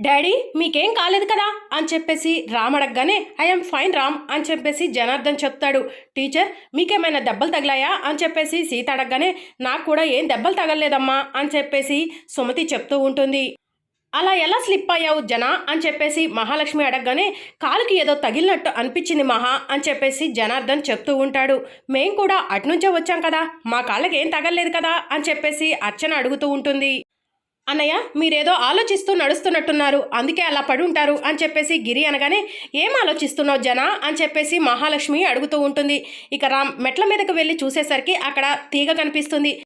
Daddy మీకేం కాలేదు కదా? అని చెప్పేసి రామ్ అడగగానే ఐఎమ్ ఫైన్ రామ్ అని చెప్పేసి జనార్దన్ చెప్తాడు. టీచర్ మీకేమైనా దెబ్బలు తగిలాయా? అని చెప్పేసి సీత అడగగానే నాకు కూడా ఏం దెబ్బలు తగలలేదమ్మా అని చెప్పేసి సుమతి చెప్తూ ఉంటుంది. అలా ఎలా స్లిప్ అయ్యావు జనా? అని చెప్పేసి మహాలక్ష్మి అడగగానే కాలుకి ఏదో తగిలినట్టు అనిపించింది మహా అని చెప్పేసి జనార్దన్ చెప్తూ ఉంటాడు. మేం కూడా అటునుంచే వచ్చాం కదా? మా కాళ్ళకి ఏం తగలలేదు కదా? అని చెప్పేసి అర్చన అడుగుతూ ఉంటుంది. అన్నయ్య మీరేదో ఆలోచిస్తూ నడుస్తున్నట్టున్నారు. అందుకే అలా పడి ఉంటారు అని చెప్పేసి గిరి అనగానే ఏం ఆలోచిస్తున్నావు జనా? అని చెప్పేసి మహాలక్ష్మి అడుగుతూ ఉంటుంది. ఇక రామ్ మెట్ల మీదకు వెళ్ళి చూసేసరికి అక్కడ తీగ కనిపిస్తుంది.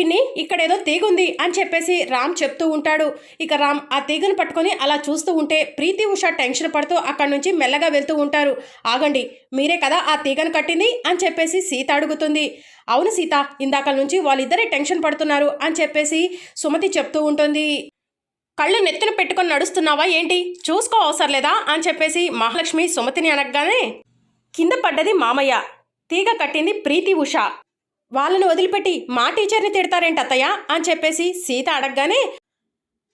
పిన్ని ఇక్కడేదో తీగ ఉంది అని చెప్పేసి రామ్ చెప్తూ ఉంటాడు. ఇక రామ్ ఆ తీగను పట్టుకొని అలా చూస్తూ ఉంటే ప్రీతి ఉష టెన్షన్ పడుతూ అక్కడి నుంచి మెల్లగా వెళ్తూ ఉంటారు. ఆగండి మీరే కదా ఆ తీగను కట్టింది? అని చెప్పేసి సీత అడుగుతుంది. అవును సీత ఇందాక నుంచి వాళ్ళిద్దరే టెన్షన్ పడుతున్నారు అని చెప్పేసి సుమతి చెప్తూ ఉంటుంది. కళ్ళు నెత్తిన పెట్టుకొని నడుస్తున్నావా ఏంటి? చూసుకో అవసరం లేదా? అని చెప్పేసి మహాలక్ష్మి సుమతిని అనగానే కింద పడ్డది మామయ్య తీగ కట్టింది ప్రీతి ఉష. వాళ్ళను వదిలిపెట్టి మా టీచర్ని తిడతారేంటి అత్తయ్య? అని చెప్పేసి సీత అడగగానే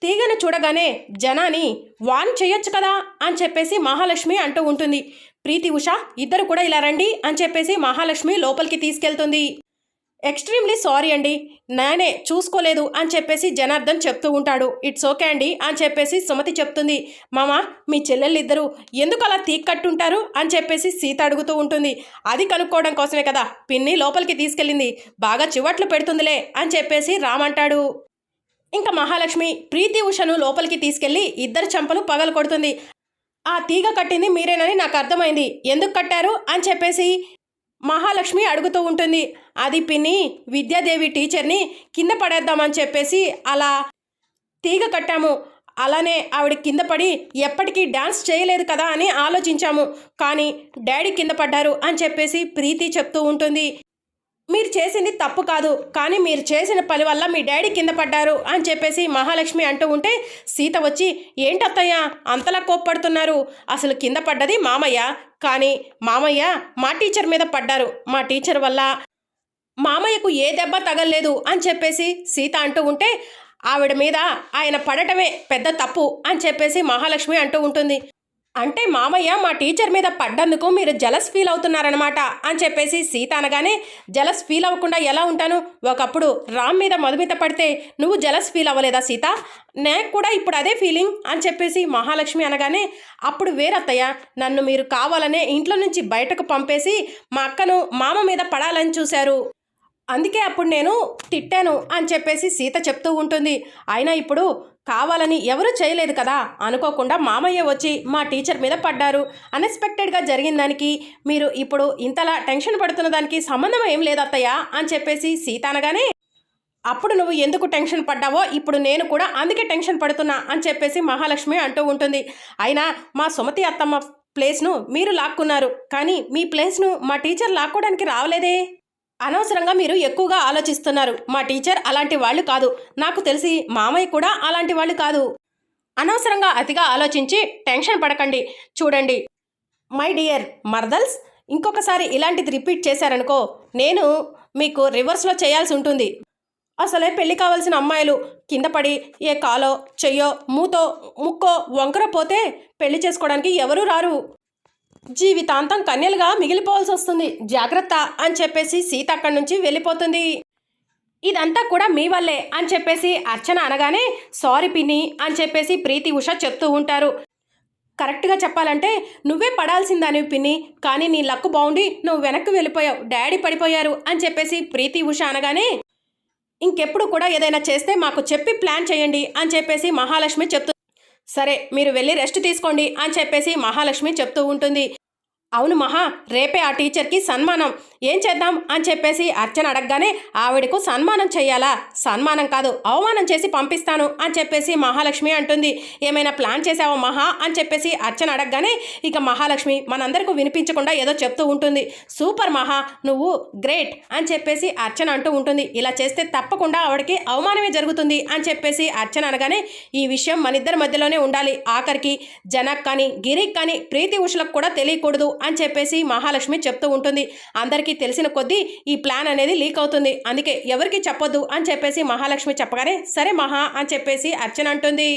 తీగను చూడగానే జనాని వాన్ చేయొచ్చు కదా? అని చెప్పేసి మహాలక్ష్మి అంటూ ఉంటుంది. ప్రీతి ఉష ఇద్దరు కూడా ఇలా రండి అని చెప్పేసి మహాలక్ష్మి లోపలికి తీసుకెళ్తుంది. ఎక్స్ట్రీమ్లీ సారీ అండి. నేనే చూసుకోలేదు అని చెప్పేసి జనార్దన్ చెప్తూ ఉంటాడు. ఇట్స్ ఓకే అండి అని చెప్పేసి సుమతి చెప్తుంది. మామ మీ చెల్లెళ్ళిద్దరూ ఎందుకు అలా తీక్కట్టుంటారు అని చెప్పేసి సీత అడుగుతూ ఉంటుంది. అది కనుక్కోవడం కోసమే కదా. పిన్ని లోపలికి తీసుకెళ్ళింది. బాగా చివట్లు పెడుతుందిలే అని చెప్పేసి రామంటాడు ఇంకా మహాలక్ష్మి ప్రీతి ఉషను లోపలికి తీసుకెళ్ళి ఇద్దరు చంపలు పగలు కొడుతుంది ఆ తీగ కట్టింది మీరేనని నాకు అర్థమైంది. ఎందుకు కట్టారు అని చెప్పేసి మహాలక్ష్మి అడుగుతూ ఉంటుంది. అది పిన్ని విద్యాదేవి టీచర్ని కింద పడేద్దామని చెప్పేసి అలా తీగ కట్టాము. అలానే ఆవిడ కింద పడి ఎప్పటికీ డాన్స్ చేయలేదు కదా అని ఆలోచించాము. కానీ డాడీ కింద పడ్డారు అని చెప్పేసి ప్రీతి చెప్తూ ఉంటుంది. మీరు చేసింది తప్పు కాదు కానీ మీరు చేసిన పని వల్ల మీ డాడీ కింద పడ్డారు అని చెప్పేసి మహాలక్ష్మి అంటూ ఉంటే సీత వచ్చి ఏంటత్తయ్య అంతలా కోప్పడుతున్నారు. అసలు కింద పడ్డది మామయ్య. కానీ మామయ్య మా టీచర్ మీద పడ్డారు. మా టీచర్ వల్ల మామయ్యకు ఏ దెబ్బ తగలలేదు అని చెప్పేసి సీత అంటూ ఉంటే ఆవిడ మీద ఆయన పడటమే పెద్ద తప్పు అని చెప్పేసి మహాలక్ష్మి అంటూ ఉంటుంది. అంటే మామయ్య మా టీచర్ మీద పడ్డందుకు మీరు జలస్ ఫీల్ అవుతున్నారనమాట అని చెప్పేసి సీత అనగానే జలస్ ఫీల్ అవ్వకుండా ఎలా ఉంటాను? ఒకప్పుడు రామ్ మీద మధుమిత పడితే నువ్వు జలస్ ఫీల్ అవ్వలేదా సీత? నాకు కూడా ఇప్పుడు అదే ఫీలింగ్ అని చెప్పేసి మహాలక్ష్మి అనగానే అప్పుడు వేరత్తయ్య నన్ను మీరు కావాలనే ఇంట్లో నుంచి బయటకు పంపేసి మా అక్కను మామ మీద పడాలని చూశారు. అందుకే అప్పుడు నేను తిట్టాను అని చెప్పేసి సీత చెప్తూ ఉంటుంది. అయినా ఇప్పుడు కావాలని ఎవరూ చేయలేదు కదా? అనుకోకుండా మామయ్య వచ్చి మా టీచర్ మీద పడ్డారు. అన్ఎక్స్పెక్టెడ్గా జరిగిన దానికి మీరు ఇప్పుడు ఇంతలా టెన్షన్ పడుతున్న దానికి సంబంధం ఏం లేదు అత్తయ్య అని చెప్పేసి సీత అనగానే అప్పుడు నువ్వు ఎందుకు టెన్షన్ పడ్డావో ఇప్పుడు నేను కూడా అందుకే టెన్షన్ పడుతున్నా అని చెప్పేసి మహాలక్ష్మి అంటూ ఉంటుంది. అయినా మా సుమతి అత్తమ్మ ప్లేస్ను మీరు లాక్కున్నారు. కానీ మీ ప్లేస్ను మా టీచర్ లాక్కోవడానికి రావలేదే? అనవసరంగా మీరు ఎక్కువగా ఆలోచిస్తున్నారు. మా టీచర్ అలాంటి వాళ్ళు కాదు. నాకు తెలిసి మామయ్య కూడా అలాంటి వాళ్ళు కాదు. అనవసరంగా అతిగా ఆలోచించి టెన్షన్ పడకండి. చూడండి. మై డియర్ మర్దల్స్ ఇంకొకసారి ఇలాంటిది రిపీట్ చేశారనుకో నేను మీకు రివర్స్లో చేయాల్సి ఉంటుంది. అసలే పెళ్ళి కావాల్సిన అమ్మాయిలు కింద పడి ఏ కాలో చెయ్యో మూతో ముక్కో వంకర పోతే పెళ్ళి చేసుకోవడానికి ఎవరూ రారు. జీవితాంతం కన్యలుగా మిగిలిపోవాల్సి వస్తుంది జాగ్రత్త అని చెప్పేసి సీత అక్కడి నుంచి వెళ్ళిపోతుంది. ఇదంతా కూడా మీ వల్లే అని చెప్పేసి అర్చన అనగానే సారీ పిన్ని అని చెప్పేసి ప్రీతి ఉష చెప్తూ ఉంటారు. కరెక్ట్గా చెప్పాలంటే నువ్వే పడాల్సిందని పిన్ని కానీ నీ లక్కు బాగుండి నువ్వు వెనక్కి వెళ్ళిపోయావు డాడీ పడిపోయారు అని చెప్పేసి ప్రీతి ఉష అనగానే ఇంకెప్పుడు కూడా ఏదైనా చేస్తే మాకు చెప్పి ప్లాన్ చేయండి అని చెప్పేసి మహాలక్ష్మి చెప్తూ సరే మీరు వెళ్ళి రెస్ట్ తీసుకోండి అని చెప్పేసి మహాలక్ష్మి చెప్తూ ఉంటుంది. అవును మహా రేపే ఆ టీచర్కి సన్మానం. ఏం చేద్దాం అని చెప్పేసి అర్చన అడగగానే ఆవిడకు సన్మానం చేయాలా? సన్మానం కాదు అవమానం చేసి పంపిస్తాను అని చెప్పేసి మహాలక్ష్మి అంటుంది. ఏమైనా ప్లాన్ చేసావా మహా? అని చెప్పేసి అర్చన అడగగానే ఇక మహాలక్ష్మి మనందరికీ వినిపించకుండా ఏదో చెప్తూ ఉంటుంది. సూపర్ మహా నువ్వు గ్రేట్ అని చెప్పేసి అర్చన అంటూ ఉంటుంది. ఇలా చేస్తే తప్పకుండా ఆవిడకి అవమానమే జరుగుతుంది అని చెప్పేసి అర్చన అనగానే ఈ విషయం మన ఇద్దరి మధ్యలోనే ఉండాలి. ఆఖరికి జనక్ కానీ గిరిక్ కానీ ప్రీతి ఉషులకు కూడా తెలియకూడదు. అని చెప్పేసి మహాలక్ష్మి చెప్తూ ఉంటుంది. అందరికీ తెలిసిన కొద్దీ ఈ ప్లాన్ అనేది లీక్ అవుతుంది. అందుకే ఎవరికి చెప్పొద్దు అని చెప్పేసి మహాలక్ష్మి చెప్పగానే సరే మహా అని చెప్పేసి అర్చన అంటుంది.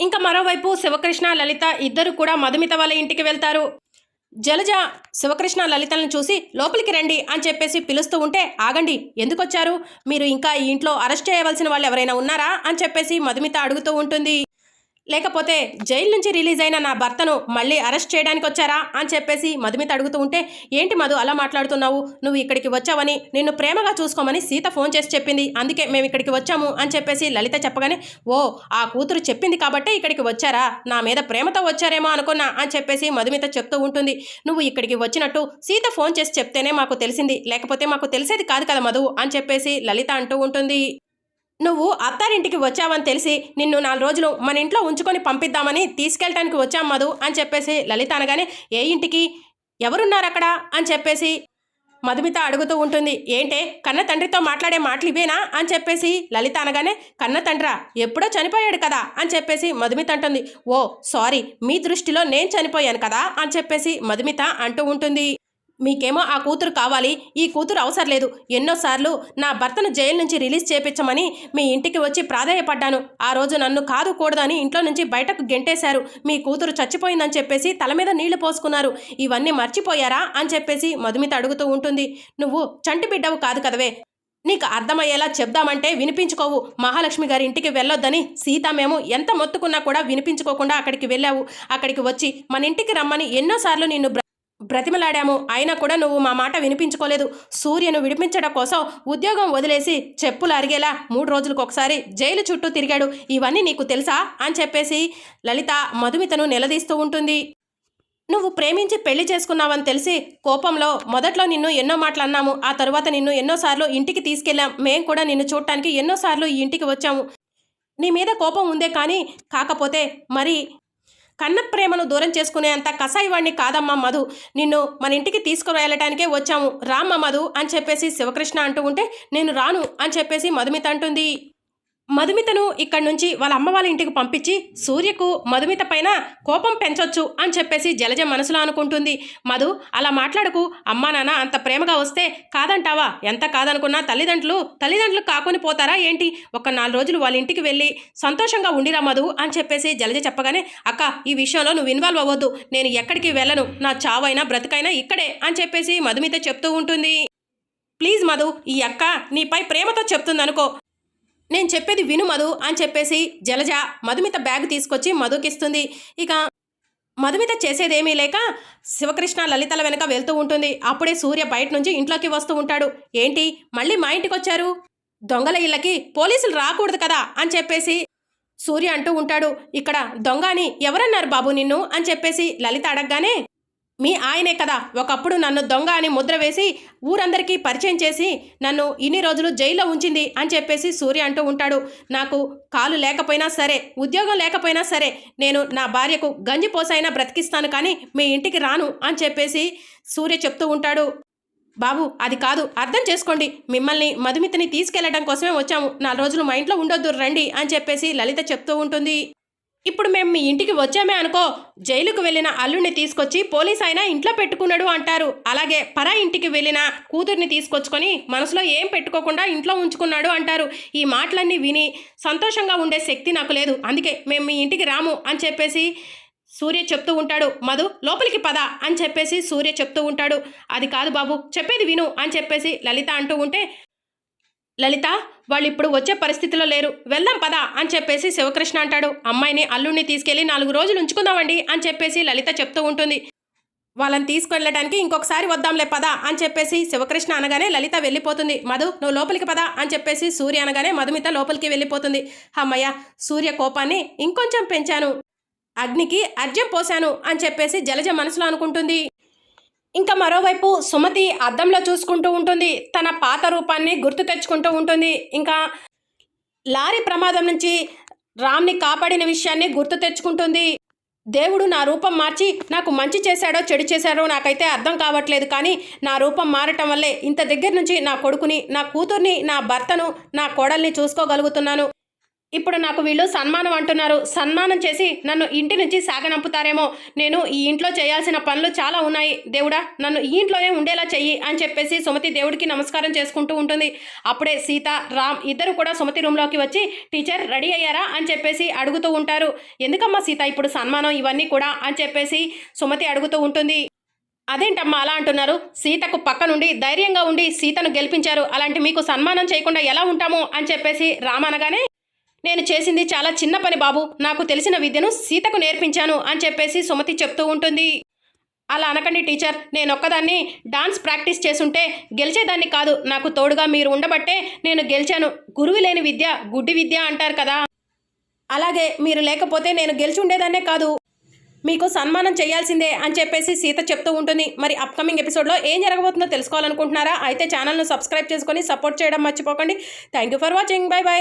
ఇంకా మరోవైపు శివకృష్ణ లలిత ఇద్దరు కూడా మధుమిత వాళ్ళ ఇంటికి వెళ్తారు. జలజ శివకృష్ణ లలితలను చూసి లోపలికి రండి అని చెప్పేసి పిలుస్తూ ఉంటే ఆగండి ఎందుకు వచ్చారు మీరు ఇంకా ఈ ఇంట్లో అరెస్ట్ చేయవలసిన వాళ్ళు ఎవరైనా ఉన్నారా? అని చెప్పేసి మధుమిత అడుగుతూ ఉంటుంది. లేకపోతే జైలు నుంచి రిలీజ్ అయిన నా భర్తను మళ్ళీ అరెస్ట్ చేయడానికి వచ్చారా అని చెప్పేసి మధుమిత అడుగుతూ ఉంటే ఏంటి మధు అలా మాట్లాడుతున్నావు? నువ్వు ఇక్కడికి వచ్చావని నిన్ను ప్రేమగా చూసుకోమని సీత ఫోన్ చేసి చెప్పింది. అందుకే మేము ఇక్కడికి వచ్చాము అని చెప్పేసి లలిత చెప్పగానే ఓ ఆ కూతురు చెప్పింది కాబట్టే ఇక్కడికి వచ్చారా? నా మీద ప్రేమతో వచ్చారేమో అనుకున్నా అని చెప్పేసి మధుమిత చెప్తూ ఉంటుంది. నువ్వు ఇక్కడికి వచ్చినట్టు సీత ఫోన్ చేసి చెప్తేనే మాకు తెలిసింది. లేకపోతే మాకు తెలిసేది కాదు కదా మధు అని చెప్పేసి లలిత అంటూ ఉంటుంది. నువ్వు అత్తారింటికి వచ్చావని తెలిసి నిన్ను నాలుగు రోజులు మన ఇంట్లో ఉంచుకొని పంపిద్దామని తీసుకెళ్ళటానికి వచ్చాం మధు అని చెప్పేసి లలిత అనగానే ఏ ఇంటికి? ఎవరున్నారు అక్కడ అని చెప్పేసి మధుమిత అడుగుతూ ఉంటుంది. ఏంటే? కన్న తండ్రితో మాట్లాడే మాటలు ఇవేనా? అని చెప్పేసి లలిత అనగానే కన్న తండ్రా ఎప్పుడో చనిపోయాడు కదా? అని చెప్పేసి మధుమిత అంటుంది. ఓ సారీ మీ దృష్టిలో నేను చనిపోయాను కదా? అని చెప్పేసి మధుమిత అంటూ ఉంటుంది. మీకేమో ఆ కూతురు కావాలి ఈ కూతురు అవసరం లేదు. ఎన్నోసార్లు నా భర్తను జైలు నుంచి రిలీజ్ చేపించమని మీ ఇంటికి వచ్చి ప్రాధాయపడ్డాను. ఆ రోజు నన్ను కాదు కూడదని ఇంట్లో నుంచి బయటకు గెంటేశారు. మీ కూతురు చచ్చిపోయిందని చెప్పేసి తల మీద నీళ్ళు పోసుకున్నారు. ఇవన్నీ మర్చిపోయారా? అని చెప్పేసి మధుమిత అడుగుతూ ఉంటుంది. నువ్వు చంటి బిడ్డవు కాదు కదవే. నీకు అర్థమయ్యేలా చెప్దామంటే వినిపించుకోవు. మహాలక్ష్మి గారి ఇంటికి వెళ్ళొద్దని సీత మేము ఎంత మొత్తుకున్నా కూడా వినిపించుకోకుండా అక్కడికి వెళ్ళావు. అక్కడికి వచ్చి మన ఇంటికి రమ్మని ఎన్నోసార్లు నిన్ను బ్రతిమలాడాము. అయినా కూడా నువ్వు మా మాట వినిపించుకోలేదు. సూర్యను విడిపించడం కోసం ఉద్యోగం వదిలేసి చెప్పులు అరిగేలా మూడు రోజులకు ఒకసారి జైలు చుట్టూ తిరిగాడు. ఇవన్నీ నీకు తెలుసా? అని చెప్పేసి లలిత మధుమితను నిలదీస్తూ ఉంటుంది. నువ్వు ప్రేమించి పెళ్ళి చేసుకున్నావని తెలిసి కోపంలో మొదట్లో నిన్ను ఎన్నో మాటలు అన్నాము. ఆ తరువాత నిన్ను ఎన్నోసార్లు ఇంటికి తీసుకెళ్ళాం. మేం కూడా నిన్ను చూడటానికి ఎన్నోసార్లు ఈ ఇంటికి వచ్చాము. నీ మీద కోపం ఉందే కానీ కాకపోతే మరి కన్న ప్రేమను దూరం చేసుకునే అంత కసాయివాణ్ణి కాదమ్మా మధు. నిన్ను మన ఇంటికి తీసుకుని వెళ్ళటానికే వచ్చాము. రామ్మ మధు అని చెప్పేసి శివకృష్ణ అంటూ ఉంటే నేను రాను అని చెప్పేసి మధుమిత అంటుంది. మధుమితను ఇక్కడి నుంచి వాళ్ళ అమ్మ వాళ్ళ ఇంటికి పంపించి సూర్యకు మధుమిత పైన కోపం పెంచొచ్చు అని చెప్పేసి జలజ మనసులో అనుకుంటుంది. మధు అలా మాట్లాడకు అమ్మా నాన్న అంత ప్రేమగా వస్తే కాదంటావా? ఎంత కాదనుకున్నా తల్లిదండ్రులు తల్లిదండ్రులు కాకుని పోతారా ఏంటి? ఒక నాలుగు రోజులు వాళ్ళ ఇంటికి వెళ్ళి సంతోషంగా ఉండిరా మధు అని చెప్పేసి జలజ చెప్పగానే అక్క ఈ విషయంలో నువ్వు ఇన్వాల్వ్ అవ్వద్దు. నేను ఎక్కడికి వెళ్ళను. నా చావైనా బ్రతుకైనా ఇక్కడే అని చెప్పేసి మధుమిత చెప్తూ ఉంటుంది. ప్లీజ్ మధు ఈ అక్క నీపై ప్రేమతో చెప్తుందనుకో. నేను చెప్పేది విను మధు అని చెప్పేసి జలజ మధుమిత బ్యాగ్ తీసుకొచ్చి మధుకిస్తుంది. ఇక మధుమిత చేసేదేమీ లేక శివకృష్ణ లలితల వెనక వెళ్తూ ఉంటుంది. అప్పుడే సూర్య బయట నుంచి ఇంట్లోకి వస్తూ ఉంటాడు. ఏంటి? మళ్ళీ మా ఇంటికి వచ్చారు దొంగల ఇళ్ళకి పోలీసులు రాకూడదు కదా? అని చెప్పేసి సూర్య అంటూ ఉంటాడు. ఇక్కడ దొంగ అని ఎవరన్నారు బాబు నిన్ను? అని చెప్పేసి లలిత అడగగానే మీ ఆయనే కదా. ఒకప్పుడు నన్ను దొంగ అని ముద్ర వేసి ఊరందరికీ పరిచయం చేసి నన్ను ఇన్ని రోజులు జైల్లో ఉంచింది అని చెప్పేసి సూర్య అంటూ ఉంటాడు. నాకు కాలు లేకపోయినా సరే ఉద్యోగం లేకపోయినా సరే నేను నా భార్యకు గంజి పోసైనా బ్రతికిస్తాను కానీ మీ ఇంటికి రాను అని చెప్పేసి సూర్య చెప్తూ ఉంటాడు. బాబు అది కాదు అర్థం చేసుకోండి. మిమ్మల్ని మధుమితని తీసుకెళ్ళడం కోసమే వచ్చాము. నాలుగు రోజులు మా ఇంట్లో ఉండొద్దు రండి అని చెప్పేసి లలిత చెప్తూ ఉంటుంది. ఇప్పుడు మేము మీ ఇంటికి వచ్చామే అనుకో జైలుకు వెళ్ళిన అల్లుడిని తీసుకొచ్చి పోలీస్ అయినా ఇంట్లో పెట్టుకున్నాడు అంటారు. అలాగే పరా ఇంటికి వెళ్ళిన కూతుర్ని తీసుకొచ్చుకొని మనసులో ఏం పెట్టుకోకుండా ఇంట్లో ఉంచుకున్నాడు అంటారు. ఈ మాటలన్నీ విని సంతోషంగా ఉండే శక్తి నాకు లేదు. అందుకే మేము మీ ఇంటికి రాము అని చెప్పేసి సూర్య చెప్తూ ఉంటాడు. మధు లోపలికి పద అని చెప్పేసి సూర్య చెప్తూ ఉంటాడు. అది కాదు బాబు చెప్పేది విను అని చెప్పేసి లలిత అంటూ ఉంటే లలిత వాళ్ళు ఇప్పుడు వచ్చే పరిస్థితిలో లేరు. వెళ్దాం పదా అని చెప్పేసి శివకృష్ణ అంటాడు. అమ్మాయిని అల్లుడిని తీసుకెళ్ళి నాలుగు రోజులు ఉంచుకుందామండి అని చెప్పేసి లలిత చెప్తూ ఉంటుంది. వాళ్ళని తీసుకెళ్ళడానికి ఇంకొకసారి వద్దాంలే పదా అని చెప్పేసి శివకృష్ణ అనగానే లలిత వెళ్ళిపోతుంది. మధు నువ్వు లోపలికి పదా అని చెప్పేసి సూర్య అనగానే మధుమిత లోపలికి వెళ్ళిపోతుంది. అమ్మయ్య సూర్య కోపాన్ని ఇంకొంచెం పెంచాను. అగ్నికి అర్జం పోశాను అని చెప్పేసి జలజ మనసులో అనుకుంటుంది. ఇంకా మరోవైపు సుమతి అద్దంలో చూసుకుంటూ ఉంటుంది. తన పాత రూపాన్ని గుర్తు తెచ్చుకుంటూ ఉంటుంది. ఇంకా లారీ ప్రమాదం నుంచి రామ్ని కాపాడిన విషయాన్ని గుర్తు తెచ్చుకుంటుంది. దేవుడు నా రూపం మార్చి నాకు మంచి చేశాడో చెడు చేశాడో నాకైతే అర్థం కావట్లేదు. కానీ నా రూపం మారటం వల్లే ఇంత దగ్గర నుంచి నా కొడుకుని నా కూతుర్ని నా భర్తను నా కోడల్ని చూసుకోగలుగుతున్నాను. ఇప్పుడు నాకు వీళ్ళు సన్మానం అంటున్నారు. సన్మానం చేసి నన్ను ఇంటి నుంచి సాగనంపుతారేమో. నేను ఈ ఇంట్లో చేయాల్సిన పనులు చాలా ఉన్నాయి. దేవుడా నన్ను ఈ ఇంట్లోనే ఉండేలా చెయ్యి అని చెప్పేసి సుమతి దేవుడికి నమస్కారం చేసుకుంటూ ఉంటుంది. అప్పుడే సీత రామ్ ఇద్దరు కూడా సుమతి రూమ్లోకి వచ్చి టీచర్ రెడీ అయ్యారా? అని చెప్పేసి అడుగుతూ ఉంటారు. ఎందుకమ్మా సీత ఇప్పుడు సన్మానం ఇవన్నీ కూడా? అని చెప్పేసి సుమతి అడుగుతూ ఉంటుంది. అదేంటమ్మా అలా అంటున్నారు? సీతకు పక్క నుండి ధైర్యంగా ఉండి సీతను గెలిపించారు. అలాంటి మీకు సన్మానం చేయకుండా ఎలా ఉంటాము? అని చెప్పేసి రామ్ అనగానే నేను చేసింది చాలా చిన్న పని బాబు. నాకు తెలిసిన విద్యను సీతకు నేర్పించాను అని చెప్పేసి సుమతి చెప్తూ ఉంటుంది. అలా అనకండి టీచర్ నేను ఒక్కదాన్ని డాన్స్ ప్రాక్టీస్ చేసుంటే గెలిచేదాన్ని కాదు. నాకు తోడుగా మీరు ఉండబట్టే నేను గెలిచాను. గురువు లేని విద్య గుడ్డి విద్య అంటారు కదా. అలాగే మీరు లేకపోతే నేను గెలిచి ఉండేదాన్నే కాదు. మీకు సన్మానం చేయాల్సిందే అని చెప్పేసి సీత చెప్తూ ఉంటుంది. మరి అప్కమింగ్ ఎపిసోడ్లో ఏం జరగబోతుందో తెలుసుకోవాలనుకుంటున్నారా? అయితే ఛానల్ను సబ్స్క్రైబ్ చేసుకొని సపోర్ట్ చేయడం మర్చిపోకండి. Thank you for watching. Bye bye.